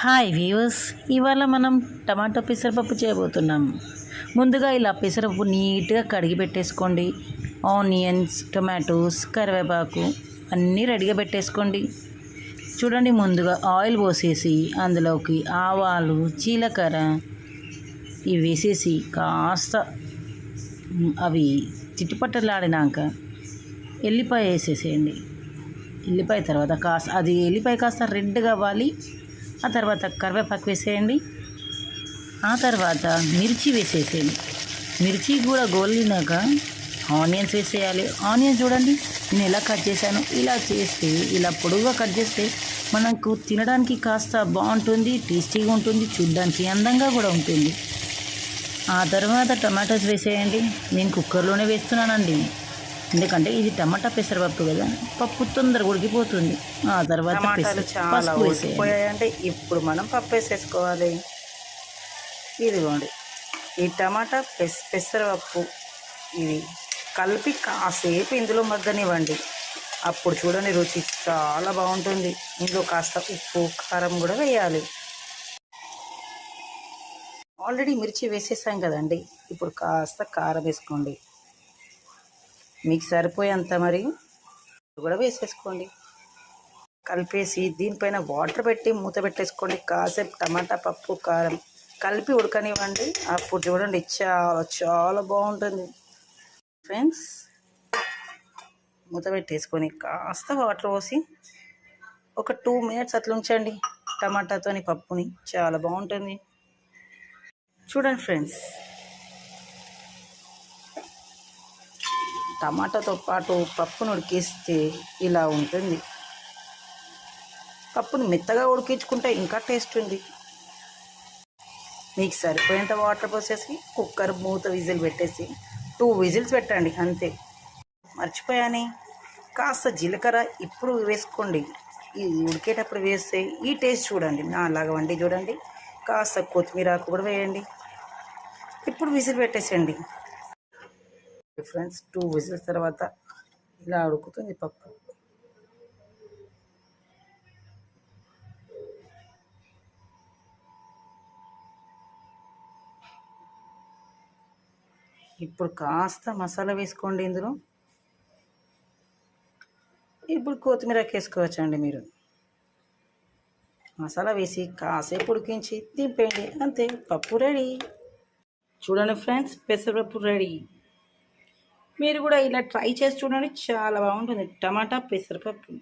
Hi viewers ఇవాళ మనం tomato పెసరపప్పు చేయబోతున్నాం. ముందుగా ఇలా పెసరపప్పు నీట్గా కడిగి పెట్టేసుకోండి. ఆనియన్స్ టొమాటోస్ కరివేపాకు అన్నీ రెడీగా పెట్టేసుకోండి. చూడండి ముందుగా ఆయిల్ పోసేసి అందులోకి ఆవాలు జీలకర్ర ఇవి వేసేసి కాస్త అవి చిట్టుపట్టలాడినాక ఎల్లిపాయ వేసేసేయండి. ఎల్లిపాయ తర్వాత కాస్త అది ఎల్లిపాయ కాస్త రెడ్గా అవ్వాలి. ఆ తర్వాత కరివేపాకు వేసేయండి. ఆ తర్వాత మిర్చి వేసేసేయండి. మిర్చి కూడా గోలినాక ఆనియన్స్ వేసేయాలి. ఆనియన్స్ చూడండి నేను ఎలా కట్ చేశాను ఇలా చేస్తే ఇలా పొడుగుగా కట్ చేస్తే మనకు తినడానికి కాస్త బాగుంటుంది టేస్టీగా ఉంటుంది చూడ్డానికి అందంగా కూడా ఉంటుంది. ఆ తర్వాత టమాటోస్ వేసేయండి. నేను కుక్కర్లోనే వేస్తున్నానండి. ఎందుకంటే ఇది టమాటా పెసరపప్పు కదా. పప్పు తొందరగా ఉడికిపోతుంది. ఆ తర్వాత పసుపు ఉడికిపోయాయంటే ఇప్పుడు మనం పప్పు వేసేసుకోవాలి. ఇదిగోండి. ఈ టమాటా పెస్ పెసరపప్పు ఇది కలిపి కాసేపు ఇందులో మగ్గనివ్వండి. అప్పుడు చూడండి రుచి చాలా బాగుంటుంది. ఇందులో కాస్త ఉప్పు కారం కూడా వేయాలి. ఆల్రెడీ మిర్చి వేసేసాం కదండి. ఇప్పుడు కాస్త కారం వేసుకోండి. మీకు సరిపోయేంత మరి కూడా వేసేసుకోండి. కలిపేసి దీనిపైన వాటర్ పెట్టి మూత పెట్టేసుకోండి. కాసేపు టమాటా పప్పు కారం కలిపి ఉడకనివ్వండి. అప్పుడు చూడండి చాలా చాలా బాగుంటుంది. ఫ్రెండ్స్ మూత పెట్టేసుకొని కాస్త వాటర్ పోసి ఒక టూ మినిట్స్ అట్లా ఉంచండి. టమాటాతోని పప్పుని చాలా బాగుంటుంది. చూడండి ఫ్రెండ్స్ టమాటాతో పాటు పప్పును ఉడికిస్తే ఇలా ఉంటుంది. పప్పును మెత్తగా ఉడికించుకుంటే ఇంకా టేస్ట్ ఉంది. మీకు సరిపోయేంత వాటర్ పోసేసి కుక్కర్ మూత విజిల్ పెట్టేసి టూ విజిల్స్ పెట్టండి అంతే. మర్చిపోయాని? కాస్త జీలకర్ర ఇప్పుడు వేసుకోండి. ఇది ఉడికేటప్పుడు వేస్తే ఈ టేస్ట్ చూడండి. నా అలాగ వండి చూడండి. కాస్త కొత్తిమీర ఆకు కూడా వేయండి. ఇప్పుడు విజిల్ పెట్టేసేయండి. ఫ్రెండ్స్ టూ విజిల్స్ తర్వాత ఇలా ఉడుకుతుంది పప్పు. ఇప్పుడు కాస్త మసాలా వేసుకోండి ఇందులో. ఇప్పుడు కొత్తిమీర వేసుకోవచ్చండి మీరు. మసాలా వేసి కాసేపు ఉడికించి దింపేయండి. అంతే పప్పు రెడీ. చూడండి ఫ్రెండ్స్ పెసరపప్పు రెడీ. మీరు కూడా ఇలా ట్రై చేసి చూడండి. చాలా బాగుంటుంది. టమాటా పెసరపప్పు.